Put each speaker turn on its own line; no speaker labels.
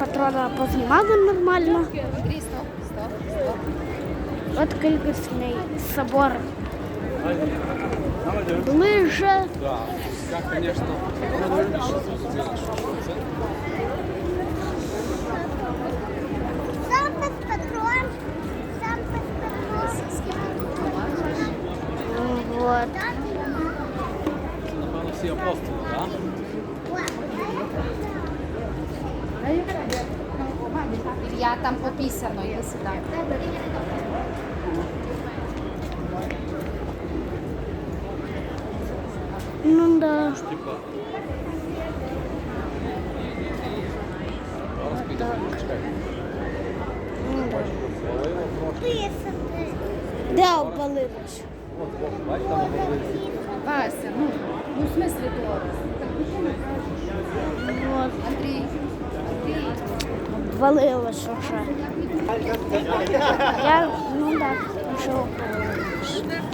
патрона познімали нормально.
Андрій, стоп, стоп, стоп.
От кількісний собор ближе.
Да, я, конечно,
Сам без патрон. Сам без патрон.
Вот.
напевно, всі апостоли, так?
Ілля, там попісано, я сюди.
Ну да.
Типа. Зараз підемо, чекайте.
Писати.
Де обвалилось?
От, от, бачите, там обговорилися.
Вася, ну, ну в смислі то.
Обвалилось уже. Я, ну да, вже обвалилось.